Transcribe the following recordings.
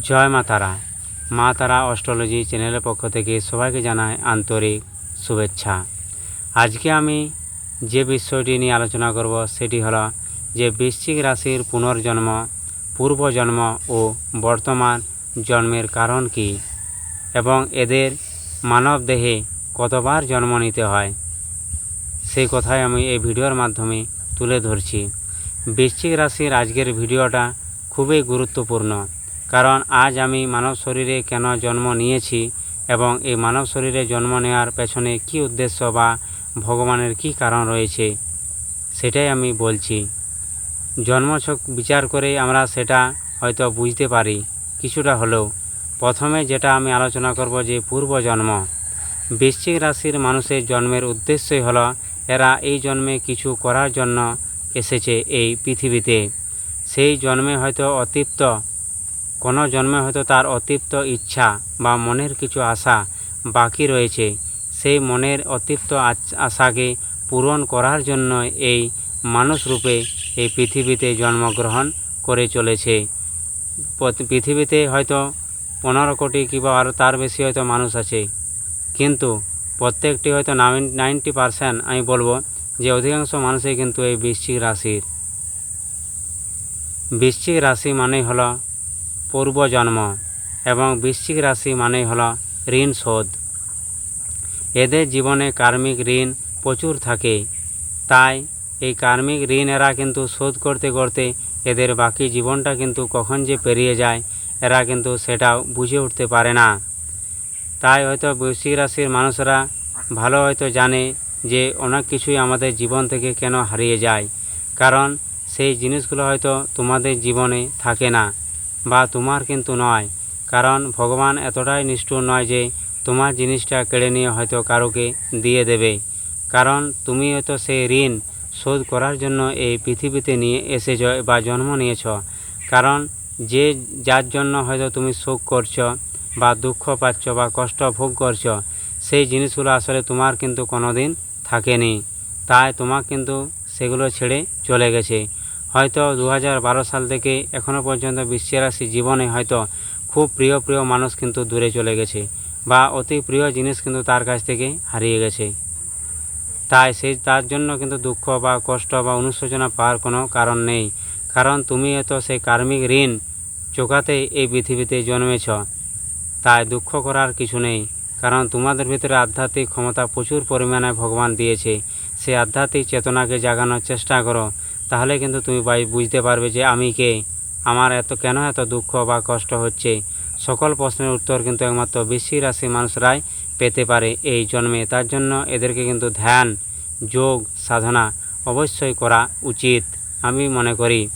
জয় মা তারা। মা তারা অস্ট্রোলজি চ্যানেলের পক্ষ থেকে সবাইকে জানাই আন্তরিক শুভেচ্ছা। আজকে আমি যে বিষয়টি নিয়ে আলোচনা করব, সেটি হলো যে বৃশ্চিক রাশির পুনর্জন্ম, পূর্বজন্ম ও বর্তমান জন্মের কারণ কি এবং এদের মানব দেহে কতবার জন্ম নিতে হয়, সেই কথাই আমি এই ভিডিওর মাধ্যমে তুলে ধরছি। বৃশ্চিক রাশির আজকের ভিডিওটা খুবই গুরুত্বপূর্ণ। কারণ আজ আমি মানব শরীরে কেন জন্ম নিয়েছি এবং এই মানব শরীরে জন্ম নেওয়ার পেছনে কী উদ্দেশ্য বা ভগবানের কী কারণ রয়েছে, সেটাই আমি বলছি। জন্মছক বিচার করে আমরা সেটা হয়তো বুঝতে পারি কিছুটা হলেও। প্রথমে যেটা আমি আলোচনা করব যে পূর্বজন্ম। বৃশ্চিক রাশির মানুষের জন্মের উদ্দেশ্যই হলো এরা এই জন্মে কিছু করার জন্য এসেছে এই পৃথিবীতে। সেই জন্মে হয়তো অতৃপ্ত কোনো জন্মে হয়তো তার অতৃপ্ত ইচ্ছা বা মনের কিছু আশা বাকি রয়েছে, সেই মনের অতৃপ্ত আশাকে পূরণ করার জন্য এই মানুষ রূপে এই পৃথিবীতে জন্মগ্রহণ করে চলেছে। পৃথিবীতে হয়তো পনেরো কোটি কিংবা আরও তার বেশি হয়তো মানুষ আছে, কিন্তু প্রত্যেকটি হয়তো নাইনটি পারসেন্ট আমি বলব যে অধিকাংশ মানুষই কিন্তু এই বৃশ্চিক রাশির। বৃশ্চিক রাশি মানেই হলো পূর্বজন্ম এবং বৃশ্চিক রাশি মানেই হল ঋণ শোধ। এদের জীবনে কার্মিক ঋণ প্রচুর থাকে, তাই এই কার্মিক ঋণ এরা কিন্তু শোধ করতে করতে এদের বাকি জীবনটা কিন্তু কখন যে পেরিয়ে যায়, এরা কিন্তু সেটাও বুঝে উঠতে পারে না। তাই হয়তো বৃশ্চিক রাশির মানুষরা ভালো হয়তো জানে যে অনেক কিছুই আমাদের জীবন থেকে কেন হারিয়ে যায়, কারণ সেই জিনিসগুলো হয়তো তোমাদের জীবনে থাকে না। বা তোমার কিন্তু নয়। কারণ ভগবান এতটাই নিষ্ঠুর নয় যে তোমার জিনিসটা কেড়ে নিয়ে হয়তো কারোকে দিয়ে দেবে। কারণ তুমি হয়তো সেই ঋণ শোধ করার জন্য এই পৃথিবীতে নিয়ে এসেছ বা জন্ম নিয়েছ। কারণ যে যার জন্য হয়তো তুমি শোক করছ বা দুঃখ পাচ্ছ বা কষ্ট ভোগ করছ, সেই জিনিসগুলো আসলে তোমার কিন্তু কোনো দিন থাকেনি। তাই তোমার কিন্তু সেগুলো ছেড়ে চলে গেছে। হয়তো দু হাজার বারো সাল থেকে এখনও পর্যন্ত বিশ্বেরাশি জীবনে হয়তো খুব প্রিয় প্রিয় মানুষ কিন্তু দূরে চলে গেছে বা অতি প্রিয় জিনিস কিন্তু তার কাছ থেকে হারিয়ে গেছে। তাই সেই তার জন্য কিন্তু দুঃখ বা কষ্ট বা অনুশোচনা পাওয়ার কোনো কারণ নেই। কারণ তুমি তো সেই কার্মিক ঋণ চোকাতেই এই পৃথিবীতে জন্মেছ। তাই দুঃখ করার কিছু নেই। কারণ তোমাদের ভিতরে আধ্যাত্মিক ক্ষমতা প্রচুর পরিমাণে ভগবান দিয়েছে। সেই আধ্যাত্মিক চেতনাকে জাগানোর চেষ্টা করো। তাহলে কিন্তু তুমি ভাই বুঝতে পারবে যে আমি কে। আমার এত কেন এত দুঃখ বা কষ্ট হচ্ছে? সকল প্রশ্নের উত্তর কিন্তু একমাত্র বৃশ্চিক রাশি মানুষরাই পেতে পারে এই জন্মে। তার জন্য এদেরকে কিন্তু ধ্যান, যোগ, সাধনা অবশ্যই করা উচিত, আমি মনে করি।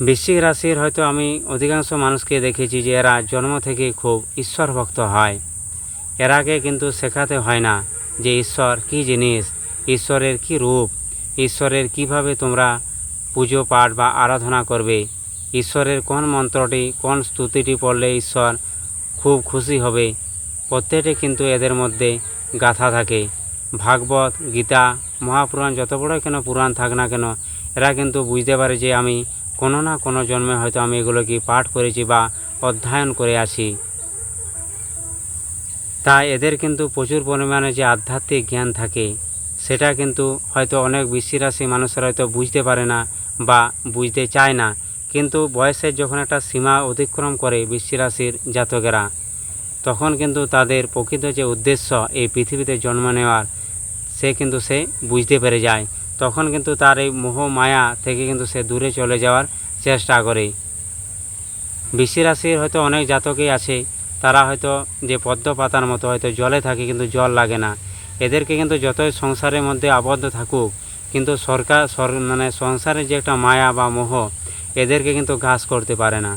বৃশ্চিক রাশির হয়তো আমি অধিকাংশ মানুষকে দেখেছি যে এরা জন্ম থেকে খুব ঈশ্বর ভক্ত হয় এরাকে কিন্তু শেখাতে হয় না যে ঈশ্বর কী জিনিস, ঈশ্বরের কী রূপ ঈশ্বরের কীভাবে তোমরা পুজো পাঠ বা আরাধনা করবে? ঈশ্বরের কোন মন্ত্রটি, কোন স্তুতিটি পড়লে ঈশ্বর খুব খুশি হবে? প্রত্যেকটি কিন্তু এদের মধ্যে গাথা থাকে। ভাগবত, গীতা, মহাপুরাণ যত বড় কেন পুরাণ থাক না কেন, এরা কিন্তু বুঝতে পারে যে আমি কোনো না কোনো জন্মে হয়তো আমি এগুলোকে পাঠ করেছি বা অধ্যয়ন করে আছি। তাই এদের কিন্তু প্রচুর পরিমাণে যে আধ্যাত্মিক জ্ঞান থাকে। সেটা কিন্তু হয়তো অনেক বৃষ্টি রাশি মানুষের হয়তো বুঝতে পারে না বা বুঝতে চায় না। কিন্তু বয়সের যখন একটা সীমা অতিক্রম করে বৃষ্টি রাশির জাতকেরা, তখন কিন্তু তাদের প্রকৃত যে উদ্দেশ্য এই পৃথিবীতে জন্ম নেওয়ার, সে কিন্তু সে বুঝতে পেরে যায়। তখন কিন্তু তার এই মোহ মায়া থেকে কিন্তু সে দূরে চলে যাওয়ার চেষ্টা করে। বৃষ্টি রাশির হয়তো অনেক জাতকই আছে, তারা হয়তো যে পদ্ম পাতার মতো হয়তো জলে থাকে কিন্তু জল লাগে না। এদেরকে কিন্তু যতই সংসারের মধ্যে আবদ্ধ থাকুক, কিন্তু সরকার, সর মানে সংসারের যে একটা মায়া বা মোহ, এদেরকে কিন্তু ঘাস করতে পারে না।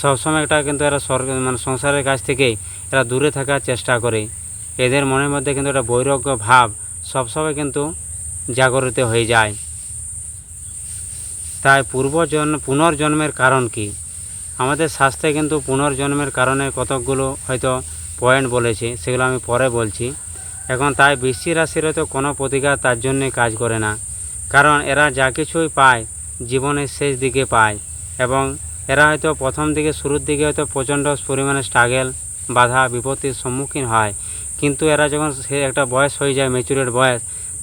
সবসময় একটা কিন্তু এরা মানে সংসারের কাছ থেকে এরা দূরে থাকার চেষ্টা করে। এদের মনের মধ্যে কিন্তু একটা বৈরাগ্য ভাব সবসময় কিন্তু জাগরিত হয়ে যায়। তাই পূর্বজন্ম পুনর্জন্মের কারণ কি? আমাদের শাস্ত্রে কিন্তু পুনর্জন্মের কারণে কতকগুলো হয়তো পয়েন্ট বলেছে, সেগুলো আমি পরে বলছি। এখন তাই বৃষ্টি রাশির হয়তো কোনো প্রতিকার তার জন্যে কাজ করে না। কারণ এরা যা কিছুই পায়, জীবনের শেষ দিকে পায় এবং এরা হয়তো প্রথম দিকে, শুরুর দিকে হয়তো প্রচণ্ড পরিমাণে স্ট্রাগেল বাধা, বিপত্তির সম্মুখীন হয়। কিন্তু এরা যখন সে একটা বয়স হয়ে যায় ম্যাচুরেট বয়স,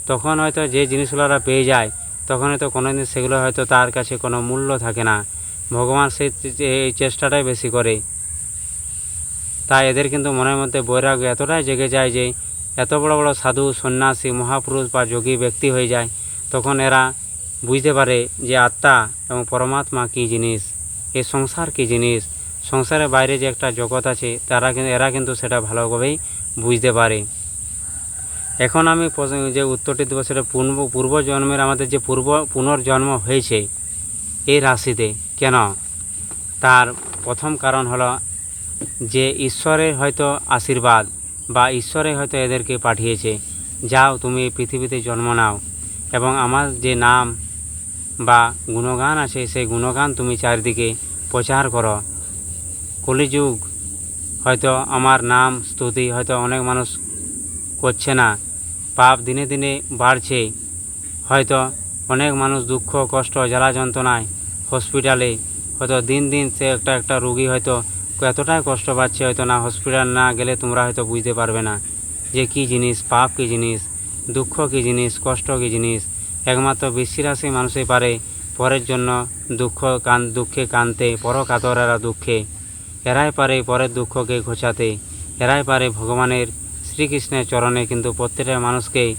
তখন হয়তো যে জিনিসগুলো এরা পেয়ে যায়, তখন হয়তো কোনোদিন সেগুলো হয়তো তার কাছে কোনো মূল্য থাকে না। ভগবান সেই এই চেষ্টাটাই বেশি করে। তাই এদের কিন্তু মনের মধ্যে বৈরাগ্য এতটাই জেগে যায় যে এত বড় বড় সাধু, সন্ন্যাসী, মহাপুরুষ বা যোগী ব্যক্তি হয়ে যায়, তখন এরা বুঝতে পারে যে আত্মা এবং পরমাত্মা কী জিনিস, এ সংসার কী জিনিস। সংসারের বাইরে যে একটা জগৎ আছে, তারা কিন্তু এরা কিন্তু সেটা ভালোভাবেই বুঝতে পারে। এখন আমি যে উত্তরটি দেবো সেটা পূর্ব, পূর্বজন্মের আমাদের যে পূর্ব, পুনর্জন্ম হয়েছে, এই রাশিতে কেন? তার প্রথম কারণ হলো যে ঈশ্বরের হয়তো আশীর্বাদ বা ঈশ্বরে হয়তো এদেরকে পাঠিয়েছে। যাও, তুমি পৃথিবীতে জন্ম নাও। এবং আমার যে নাম বা গুণগান আছে, সেই গুণগান তুমি চারিদিকে প্রচার করো। কলিযুগ, হয়তো আমার নাম স্তুতি, হয়তো অনেক মানুষ করছে না। পাপ দিনে দিনে বাড়ছে। হয়তো অনেক মানুষ দুঃখ, কষ্ট জ্বালা যন্ত্রণায় হসপিটালে হয়তো দিন দিন সে একটা একটা রুগী হয়তো এতটাই কষ্ট পাচ্ছে হয়তো না হসপিটাল না গেলে তোমরা হয়তো বুঝতে পারবে না যে কী জিনিস, পাপ কী জিনিস, দুঃখ কী জিনিস, কষ্ট কী জিনিস। একমাত্র বৃষ্টিরাশি মানুষই পারে পরের জন্য দুঃখ কান, দুঃখে কানতে পর কাতরেরা দুঃখে। এরাই পারে পরের দুঃখকে ঘোচাতে। এরাই পারে ভগবানের শ্রীকৃষ্ণের চরণে কিন্তু প্রত্যেকটা মানুষকেই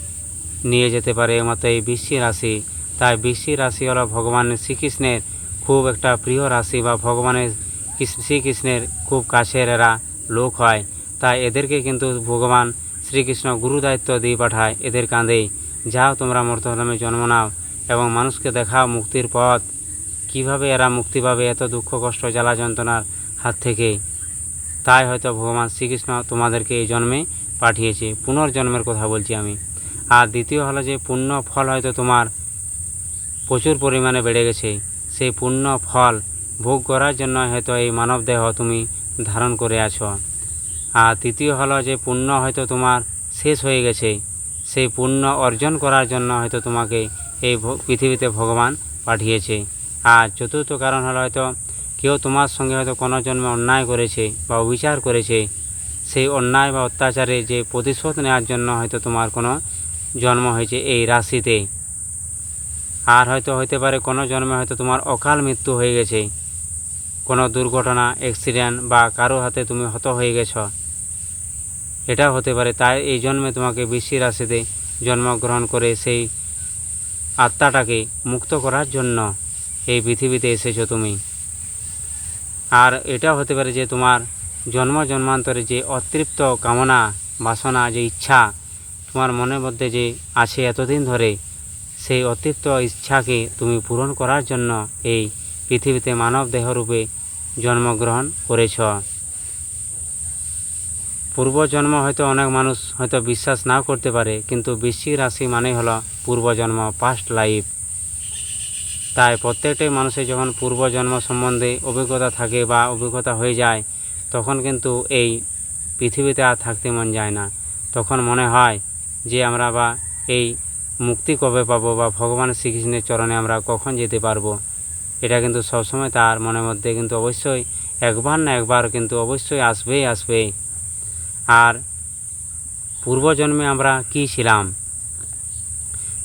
নিয়ে যেতে পারে একমাত্র এই বৃষ্টি রাশি। তাই বৃষ্টি রাশি হলো ভগবানের শ্রীকৃষ্ণের খুব একটা প্রিয় রাশি বা ভগবানের শ্রীকৃষ্ণের খুব কাছের এরা লোক হয়। তাই এদেরকে কিন্তু ভগবান শ্রীকৃষ্ণ গুরু দায়িত্ব দিয়ে পাঠায় এদের কাঁধেই যাও তোমরা মর্তধামে জন্ম নাও এবং মানুষকে দেখাও মুক্তির পথ। কীভাবে এরা মুক্তি পাবে এত দুঃখ, কষ্ট, জ্বালা, যন্ত্রণার হাত থেকে? তাই হয়তো ভগবান শ্রীকৃষ্ণ তোমাদেরকে এই জন্মে পাঠিয়েছে। পুনর্জন্মের কথা বলছি আমি। আর দ্বিতীয় হলো যে, পুণ্য ফল হয়তো তোমার প্রচুর পরিমাণে বেড়ে গেছে। সেই পুণ্য ফল ভোগ করার জন্য হয়তো এই মানব দেহ তুমি ধারণ করে আছো। আর তৃতীয় হলো যে পুণ্য হয়তো তোমার শেষ হয়ে গেছে। সেই পুণ্য অর্জন করার জন্য হয়তো তোমাকে এই পৃথিবীতে ভগবান পাঠিয়েছে। আর চতুর্থ কারণ হলো হয়তো কেউ তোমার সঙ্গে হয়তো কোনো জন্মে অন্যায় করেছে বা অবিচার করেছে, সেই অন্যায় বা অত্যাচারে যে প্রতিশোধ নেওয়ার জন্য হয়তো তোমার কোনো জন্ম হয়েছে এই রাশিতে। আর হয়তো হতে পারে কোনো জন্মে হয়তো তোমার অকাল মৃত্যু হয়ে গেছে। কোনো দুর্ঘটনা অ্যাক্সিডেন্ট বা কারও হাতে তুমি হত হয়ে গেছ। এটা হতে পারে। তাই এই জন্মে তোমাকে বৃষ্টি রাশিতে জন্মগ্রহণ করে সেই আত্মাটাকে মুক্ত করার জন্য এই পৃথিবীতে এসেছ তুমি। আর এটা হতে পারে যে তোমার জন্ম, জন্মান্তরে যে অতৃপ্ত কামনা, বাসনা, যে ইচ্ছা, তোমার মনের মধ্যে যে আছে এতদিন ধরে, সেই অতৃপ্ত ইচ্ছাকে তুমি পূরণ করার জন্য এই পৃথিবীতে মানব দেহরূপে জন্মগ্রহণ করেছ। পূর্বজন্ম হয়তো অনেক মানুষ হয়তো বিশ্বাস না করতে পারে, কিন্তু বৃশ্চিক রাশি মানে হলো পূর্বজন্ম পাস্ট লাইফ তাই প্রত্যেকটাই মানুষের যখন পূর্বজন্ম সম্বন্ধে অভিজ্ঞতা থাকে বা অভিজ্ঞতা হয়ে যায়, তখন কিন্তু এই পৃথিবীতে আর থাকতে মন যায় না। তখন মনে হয় যে আমরা বা এই মুক্তি কবে পাবো বা ভগবান শ্রীকৃষ্ণের চরণে আমরা কখন যেতে পারব। এটা কিন্তু সবসময় তার মনের মধ্যে কিন্তু অবশ্যই একবার না একবার কিন্তু অবশ্যই আসবেই আসবেই আর পূর্বজন্মে আমরা কি ছিলাম?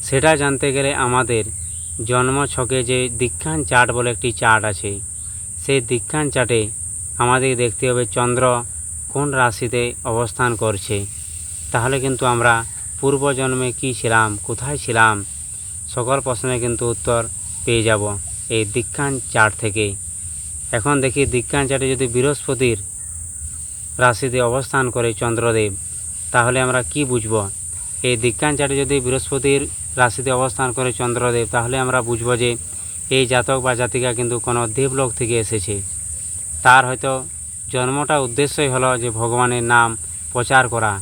সেটা জানতে গেলে আমাদের জন্ম ছকে যে দীক্ষান চার্ট বলে একটি চার্ট আছে, সেই দীক্ষান চার্টে আমাদের দেখতে হবে চন্দ্র কোন রাশিতে অবস্থান করছে। তাহলে কিন্তু আমরা পূর্বজন্মে কি ছিলাম, কোথায় ছিলাম, সকল প্রশ্নের কিন্তু উত্তর পেয়ে যাব। এই দীক্ষান চার্ট থেকে এখন দেখি দীক্ষান চার্টে যদি বৃহস্পতির রাশিতে অবস্থান করে চন্দ্রদেব, তাহলে আমরা কি বুঝব? এই দীক্ষান চার্টে যদি বৃহস্পতির রাশিতে অবস্থান করে চন্দ্রদেব, তাহলে আমরা বুঝব যে এই জাতক বা জাতিকা কিন্তু কোনো দেবলোক থেকে এসেছে। তার হয়তো জন্মটা উদ্দেশ্যই হলো যে ভগবানের নাম প্রচার করা।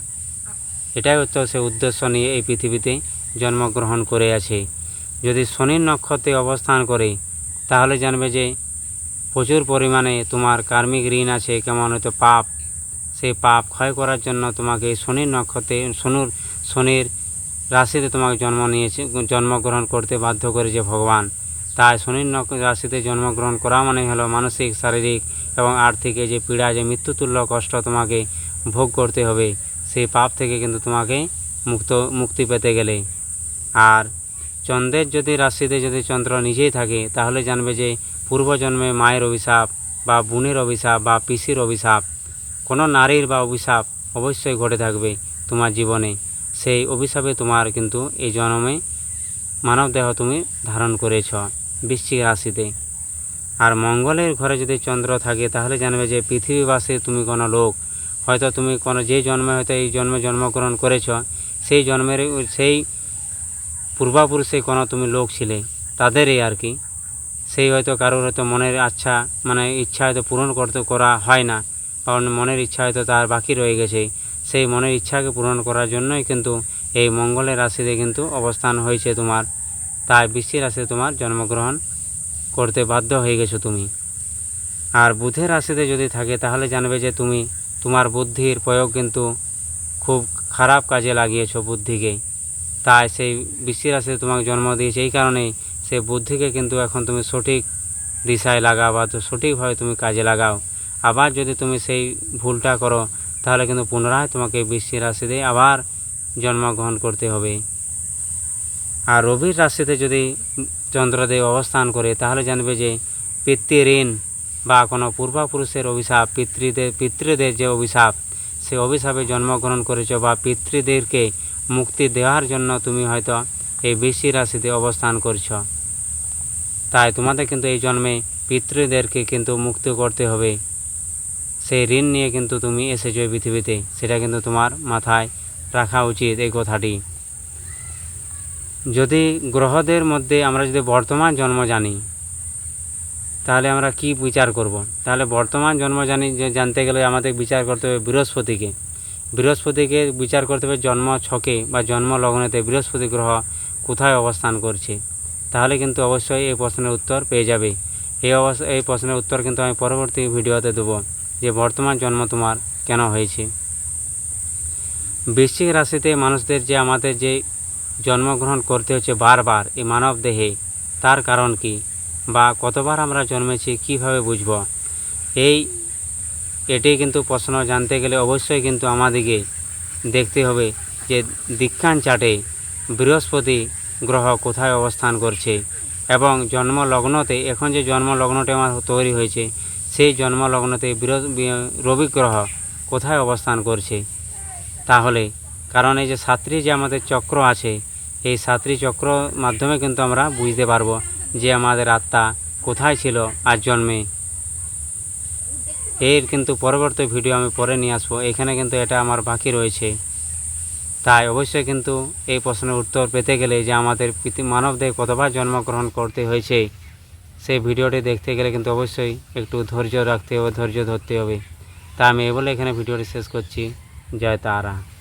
এটাই হচ্ছে সে উদ্দেশ্য নিয়ে এই পৃথিবীতে জন্মগ্রহণ করে আছে। যদি শনির নক্ষত্রে অবস্থান করে তাহলে জানবে যে প্রচুর পরিমাণে তোমার কার্মিক ঋণ আছে, কেমন হয়তো পাপ। সেই পাপ ক্ষয় করার জন্য তোমাকে শনির নক্ষত্রে, শনুর, শনির রাশিতে তোমাকে জন্ম নিয়েছে, জন্মগ্রহণ করতে বাধ্য করেছে ভগবান। তাই শনির রাশিতে জন্মগ্রহণ করা মানে হলো মানসিক, শারীরিক এবং আর্থিক যে পীড়া, যে মৃত্যুতুল্য কষ্ট তোমাকে ভোগ করতে হবে। সেই পাপ থেকে কিন্তু তোমাকে মুক্ত, মুক্তি পেতে গেলে। আর চন্দ্রের যদি রাশিতে যদি চন্দ্র নিজেই থাকে, তাহলে জানবে যে পূর্বজন্মে মায়ের অভিশাপ বা বোনের অভিশাপ বা পিসির অভিশাপ, কোনো নারীর বা অভিশাপ অবশ্যই ঘটে থাকবে তোমার জীবনে। সেই অভিশাপে তোমার কিন্তু এই জন্মে মানব দেহ তুমি ধারণ করেছ বৃশ্চিক রাশিতে। আর মঙ্গলের ঘরে যদি চন্দ্র থাকে, তাহলে জানবে যে পৃথিবীবাসী তুমি কোনো লোক। হয়তো তুমি কোনো যে জন্মে হয়তো এই জন্মে জন্মগ্রহণ করেছ, সেই জন্মের, সেই পূর্বাপুরুষে কোনো তুমি লোক ছিলে, তাদেরই আর কি। সেই হয়তো কারোর হয়তো মনের আচ্ছা মানে ইচ্ছা হয়তো পূরণ করতে করা হয় না, কারণ মনের ইচ্ছা হয়তো তার বাকি রয়ে গেছে। সেই মনের ইচ্ছাকে পূরণ করার জন্যই কিন্তু এই মঙ্গলের রাশিতে কিন্তু অবস্থান হয়েছে তোমার। তাই বৃষ্টির রাশিতে তোমার জন্মগ্রহণ করতে বাধ্য হয়ে গেছো তুমি। আর বুধের রাশিতে যদি থাকে, তাহলে জানবে যে তুমি, তোমার বুদ্ধির প্রয়োগ কিন্তু খুব খারাপ কাজে লাগিয়েছো বুদ্ধিকে। তাই সেই বৃষ্টির রাশিতে তোমাকে জন্ম দিয়েছে। এই কারণেই সেই বুদ্ধিকে কিন্তু এখন তুমি সঠিক দিশায় লাগাও বা সঠিকভাবে তুমি কাজে লাগাও। আবার যদি তুমি সেই ভুলটা করো, তাহলে কিন্তু পুনরায় তোমাকে বিশ্বের রাশি দিয়ে আবার জন্মগ্রহণ করতে হবে। আর রবির রাশিতে যদি চন্দ্রদেব অবস্থান করে, তাহলে জানবে যে পিতৃ ঋণ বা কোনো পূর্বাপুরুষের অভিশাপ, পিতৃদের পিতৃদের যে অভিশাপ, সে অভিশাপে জন্মগ্রহণ করেছ বা পিতৃদেরকে মুক্তি দেওয়ার জন্য তুমি হয়তো এই বৃষ্টি রাশিতে অবস্থান করছ। তাই তোমাদের কিন্তু এই জন্মে পিতৃদেরকে কিন্তু মুক্তি করতে হবে। সেই ঋণ নিয়ে কিন্তু তুমি এসেছ এই পৃথিবীতে, সেটা কিন্তু তোমার মাথায় রাখা উচিত এই কথাটি। যদি গ্রহদের মধ্যে আমরা যদি বর্তমান জন্ম জানি, তাহলে আমরা কি বিচার করব। তাহলে বর্তমান জন্ম জানি জানতে গেলে আমাদের বিচার করতে হবে বৃহস্পতিকে। বৃহস্পতিকে বিচার করতে হবে জন্ম ছকে বা জন্ম লগ্নেতে বৃহস্পতি গ্রহ কোথায় অবস্থান করছে। তাহলে কিন্তু অবশ্যই এই প্রশ্নের উত্তর পেয়ে যাবে। এই অবস্থা এই প্রশ্নের উত্তর কিন্তু আমি পরবর্তী ভিডিওতে দেবো যে বর্তমান জন্ম তোমার কেন হয়েছে। বৃশ্চিক রাশিতে মানুষদের যে আমাদের যে জন্মগ্রহণ করতে হচ্ছে বারবার এই মানব দেহে, তার কারণ কি? বা কতবার আমরা জন্মেছি, কীভাবে বুঝব? এই এটি কিন্তু প্রশ্ন জানতে গেলে অবশ্যই কিন্তু আমাদেরকে দেখতে হবে যে দীক্ষান চাটে বৃহস্পতি গ্রহ কোথায় অবস্থান করছে এবং জন্মলগ্নতে, এখন যে জন্মলগ্নটি আমার তৈরি হয়েছে, সেই জন্মলগ্নতে বৃহ- রবি গ্রহ কোথায় অবস্থান করছে? তাহলে, কারণ এই যে সাতটি যে আমাদের চক্র আছে, এই সাতটি চক্র মাধ্যমে কিন্তু আমরা বুঝতে পারব যে আমাদের আত্মা কোথায় ছিল আজ জন্মে এর কিন্তু পরবর্তী ভিডিও আমি পরে নিয়ে আসব। এখানে কিন্তু এটা আমার বাকি রয়েছে। তাই অবশ্যই কিন্তু এই প্রশ্নের উত্তর পেতে গেলে যে আমাদের মানবদের কতবার জন্মগ্রহণ করতে হয়েছে, সেই ভিডিওটি দেখতে গেলে কিন্তু অবশ্যই একটু ধৈর্য রাখতে হবে, ধৈর্য ধরতে হবে। তা আমি এ বলে এখানে ভিডিওটি শেষ করছি। জয় তারা।